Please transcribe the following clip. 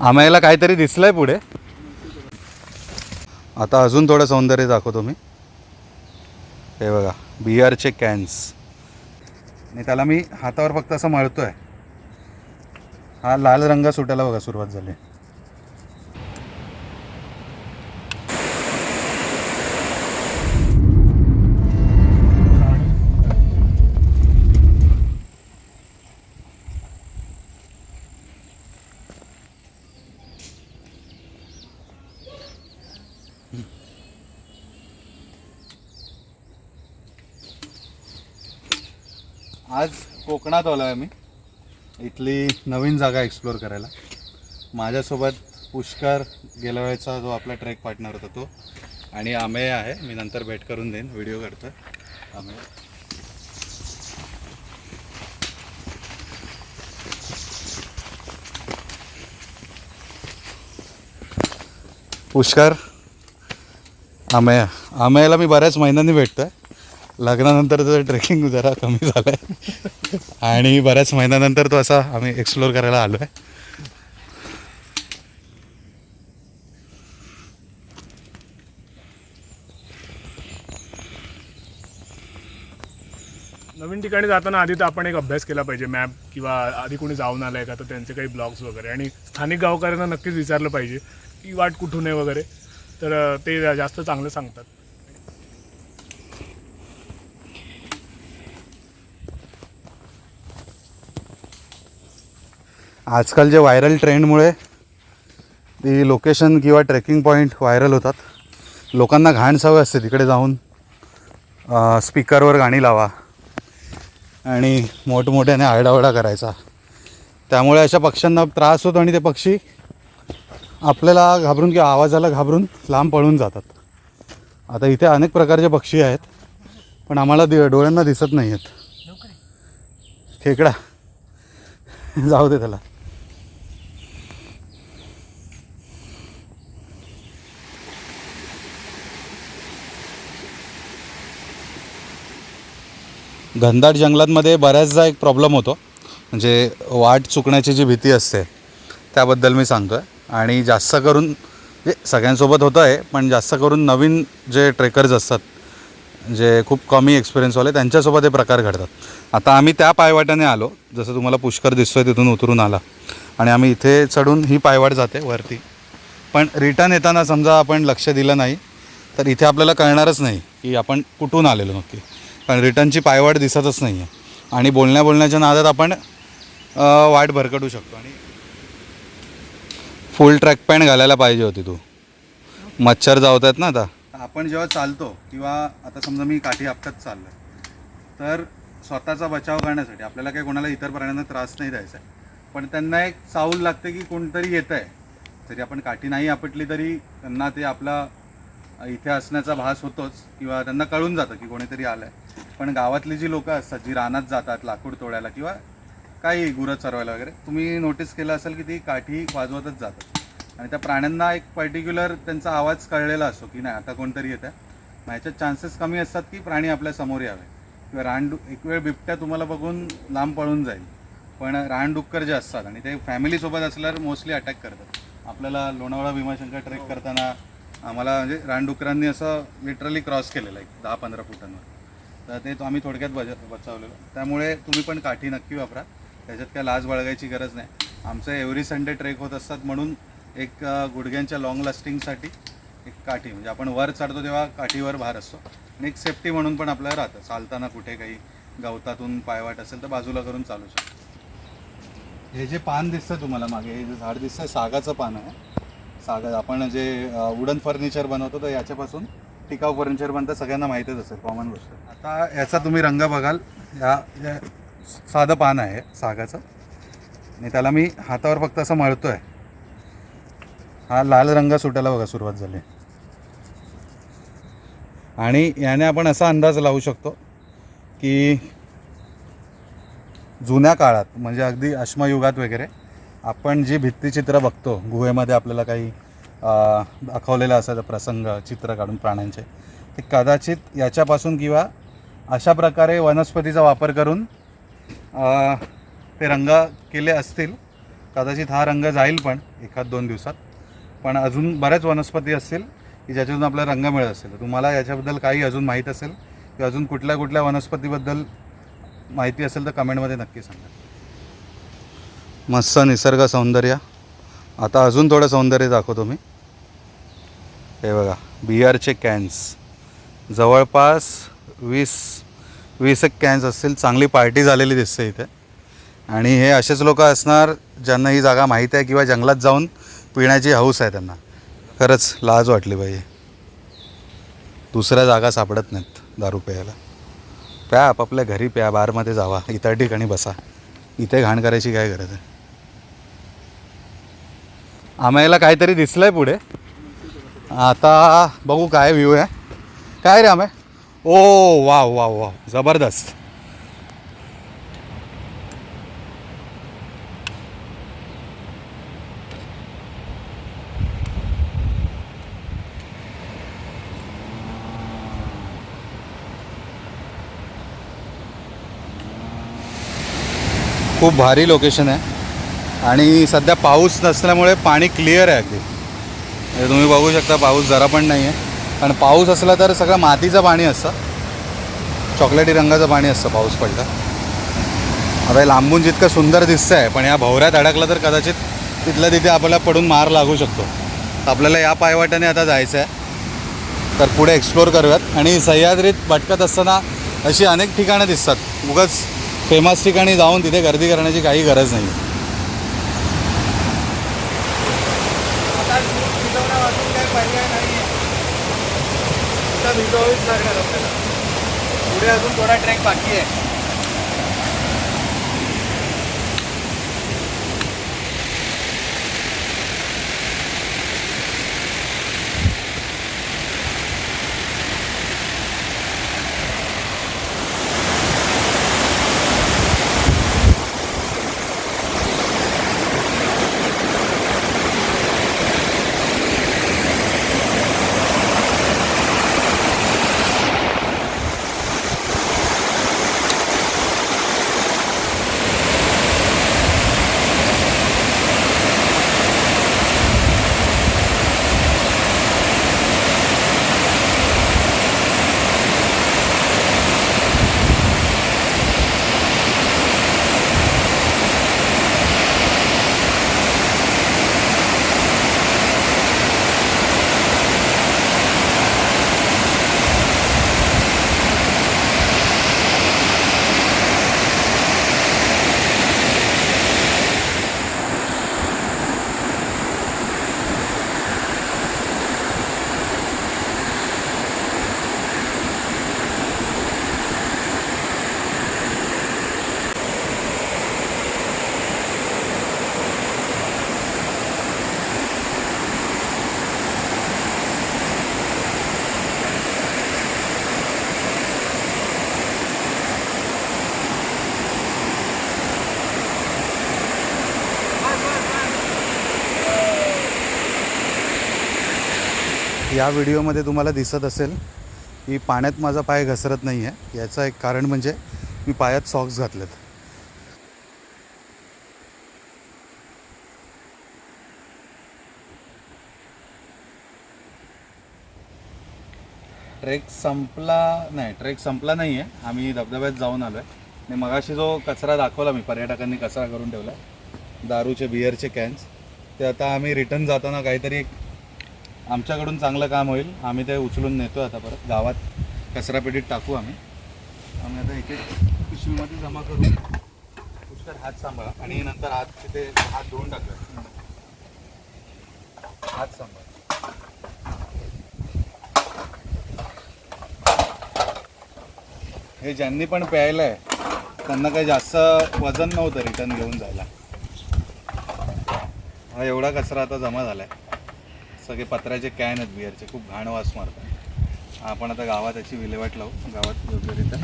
आम्हाला काहीतरी दिसलं आहे पुढे. आता अजून थोडं सौंदर्य दाखवतो मी. हे बघा बियरचे कॅन्स आणि त्याला मी हातावर फक्त असं मळतो आहे हा लाल रंग सुटायला बघा सुरुवात झाली. आज कोकणात आलो आहे मी इथली नवीन जागा एक्सप्लोअर करायला. माझ्यासोबत पुष्कर गेल्या वेळेचा जो आपला ट्रेक पार्टनर होता तो आणि आमे आहे. मी नंतर भेट करून देईन. व्हिडिओ करतो. आमे पुष्कर आमेय. आमेयाला मी बऱ्याच महिन्यांनी भेटतो आहे लग्नानंतर त्याचं ट्रेकिंग जरा कमी झालं आहे आणि बऱ्याच महिन्यानंतर तो असा आम्ही एक्सप्लोअर करायला आलो आहे नवीन ठिकाणी जाताना आधी तर आपण एक अभ्यास केला पाहिजे मॅप किंवा आधी कोणी जाऊन आलंय का तर त्यांचे काही ब्लॉग्स वगैरे. आणि स्थानिक गावकऱ्यांना नक्कीच विचारलं पाहिजे की वाट कुठून आहे वगैरे. तर ते जास्त चांगलं सांगतात. आजकाल जे व्हायरल ट्रेंडमुळे ती लोकेशन किंवा ट्रेकिंग पॉईंट व्हायरल होतात. लोकांना घाण सवय असते तिकडे जाऊन स्पीकरवर गाणी लावा आणि मोठमोठ्याने आरडाओरडा करायचा. त्यामुळे अशा पक्ष्यांना त्रास होतो आणि ते पक्षी आपल्याला घाबरून किंवा आवाजाला घाबरून लांब पळून जातात. आता इथे अनेक प्रकारचे पक्षी आहेत पण आम्हाला दि डोळ्यांना दिसत नाही आहेत खेकडा जाऊ दे त्याला. घनदाट जंगलांमध्ये बऱ्याचदा एक प्रॉब्लेम होतो. म्हणजे वाट चुकण्याची जी भीती असते त्याबद्दल मी सांगतो आहे आणि जास्त करून म्हणजे सगळ्यांसोबत होतं आहे पण जास्त करून नवीन जे ट्रेकर्स असतात जे खूप कमी एक्सपिरियन्सवाले त्यांच्यासोबत हे प्रकार घडतात. आता आम्ही त्या पायवाट्याने आलो. जसं तुम्हाला पुष्कर दिसतोय तिथून उतरून आला. आणि आम्ही इथे चढून ही पायवाट जाते वरती. पण रिटर्न येताना समजा आपण लक्ष दिलं नाही तर इथे आपल्याला कळणारच नाही की आपण कुठून आलेलो नक्की. कारण रिटर्नची पायवाट दिसतच नाही आहे आणि बोलण्या बोलण्याच्या नादात आपण वाट भरकटू शकतो. आणि फुल ट्रॅक पॅन्ट घालायला पाहिजे होती तू. मच्छर जावत आहेत ना आता. आपण जेव्हा चालतो किंवा आता समजा मी काठी आपटत चाललो तर स्वतःचा बचाव करण्यासाठी आपल्याला काही कोणाला इतर प्राण्यांना त्रास नाही द्यायचा आहे. पण त्यांना एक चावल लागते की कोणतरी येतं आहे जरी आपण काठी नाही आपटली तरी त्यांना ते आपला इथे असण्याचा भास होतोच किंवा त्यांना कळून जातं की कोणीतरी आलं आहे पण गावातली जी लोकं असतात जी रानात जातात लाकूड तोडायला किंवा काही गुरं चरवायला वगैरे तुम्ही नोटीस केलं असेल की ती काठी वाजवतच जातात. आणि त्या प्राण्यांना एक पर्टिक्युलर त्यांचा आवाज कळलेला असतो की नाही आता कोणतरी येतं मग ह्याच्यात चान्सेस कमी असतात की प्राणी आपल्यासमोर यावे. किंवा रानडु एक वेळ बिबट्या तुम्हाला बघून लांब पळून जाईल. पण रानडुक्कर जे असतात आणि ते फॅमिलीसोबत असल्यावर मोस्टली अटॅक करतात. आपल्याला लोणावळा भीमाशंकर ट्रेक करताना आम्हाला म्हणजे रानडुकरांनी असं लिटरली क्रॉस केलेलं आहे दहा पंधरा फुटांवर. तर ते तो आम्ही थोडक्यात बज बचावलेलं. त्यामुळे तुम्ही पण काठी नक्की वापरा. त्याच्यात काय लाज बाळगायची गरज नाही. आमचं एव्हरी संडे ट्रेक होत असतात म्हणून एक गुडघ्यांच्या लॉंग लास्टिंगसाठी एक काठी म्हणजे आपण वर चढतो तेव्हा काठीवर भार असतो. आणि एक सेफ्टी म्हणून पण आपल्याला राहतं. चालताना कुठे काही गवतातून पायवाट असेल तर बाजूला करून चालू शकतो. हे जे पान दिसतं तुम्हाला मागे हे जे झाड दिसतंय सागाचं पान आहे सागर आपण जे वुडन फर्निचर बनवतो तर याच्यापासून टिकाऊ फर्निचर बनतं सगळ्यांना माहीतच असेल कॉमन गोष्ट. आता याचा तुम्ही रंग बघाल या या साधं पान आहे सागाचं. आणि त्याला मी हातावर फक्त असं मळतो आहे हा लाल रंग सुटायला बघा सुरुवात झाली. आणि याने आपण असा अंदाज लावू शकतो की जुन्या काळात म्हणजे अगदी अश्मयुगात वगैरे आपण जी भित्तीचित्र बघतो गुहेमध्ये आपल्याला काही दाखवलेलं असायचं प्रसंग चित्र काढून प्राण्यांचे ते कदाचित याच्यापासून किंवा अशा प्रकारे वनस्पतीचा वापर करून ते रंग केले असतील. कदाचित हा रंग जाईल पण एखाद दोन दिवसात. पण अजून बऱ्याच वनस्पती असतील की ज्याच्यातून आपल्याला रंग मिळत असेल. तर तुम्हाला याच्याबद्दल काही अजून माहीत असेल किंवा अजून कुठल्या कुठल्या वनस्पतीबद्दल माहिती असेल तर कमेंटमध्ये नक्की सांगा. मस्त निसर्ग सौंदर्य. आता अजून थोडं सौंदर्य दाखवतो मी. हे बघा बियरचे कॅन्स जवळपास वीस वीस एक कॅन्स असतील. चांगली पार्टी झालेली दिसते इथे. आणि हे असेच लोक असणार ज्यांना ही जागा माहीत आहे किंवा जंगलात जाऊन पिण्याची हौस आहे त्यांना. खरंच लाज वाटली पाहिजे दुसऱ्या जागा सापडत नाहीत दारू प्यायला. प्या आपापल्या घरी प्या बारमध्ये जावा. इतर ठिकाणी बसा. इथे घाण करायची काय गरज आहे? आम्हाला काहीतरी दिसलं आहे पुढे. आता बघू काय व्ह्यू आहे. काय रे आम्ही? ओ वाव वा वा जबरदस्त. खूप भारी लोकेशन आहे. आणि सध्या पाऊस नसल्यामुळे पाणी क्लिअर आहे अगदी. म्हणजे तुम्ही बघू शकता पाऊस जरा पण नाही आहे कारण पाऊस असला तर सगळं मातीचं पाणी असतं. चॉकलेटी रंगाचं पाणी असतं पाऊस पडलं. आता लांबून जितकं सुंदर दिसतं आहे पण या भवऱ्यात अडकलं तर कदाचित तिथल्या तिथे आपल्याला पडून मार लागू शकतो. आपल्याला या पायवाटाने आता जायचं आहे तर पुढे एक्सप्लोर करूयात. आणि सह्याद्रीत भटकत असताना अशी अनेक ठिकाणं दिसतात. उगाच फेमस ठिकाणी जाऊन तिथे गर्दी करण्याची काही गरज नाही. पुढे अजून थोडा ट्रॅक बाकी आहे. या व्हिडिओमध्ये तुम्हाला दिसत असेल की पाण्यात माझा पाय घसरत नाही आहे. याचं एक कारण म्हणजे मी पायात सॉक्स घातलेत. ट्रेक संपला नाही ट्रेक संपला नाही आहे. आम्ही धबधब्यात जाऊन आलो आहे आणि मगाशी जो कचरा दाखवला मी पर्यटकांनी कचरा करून ठेवला दारूचे बिअरचे कॅन्स ते आता आम्ही रिटर्न जाताना काहीतरी एक आमच्याकडून चांगलं काम होईल. आम्ही ते उचलून नेतो आता परत. गावात कचरापेटीत टाकू आम्ही. आम्ही आता एक एक पिशवीमध्ये जमा करू. पुष्कर हात सांभाळा. आणि नंतर हात तिथे हात धुवून टाकूया. हात सांभाळा. हे ज्यांनी पण प्यायलं आहे त्यांना काही जास्त वजन नव्हतं रिटर्न घेऊन जायला. हा एवढा कचरा आता जमा झाला आहे सगळे पत्र्याचे कॅन आहेत बिअरचे खूप घाण वास मारतात. आपण आता गावात याची विल्हेवाट लावू. गावात योग्यरित्या.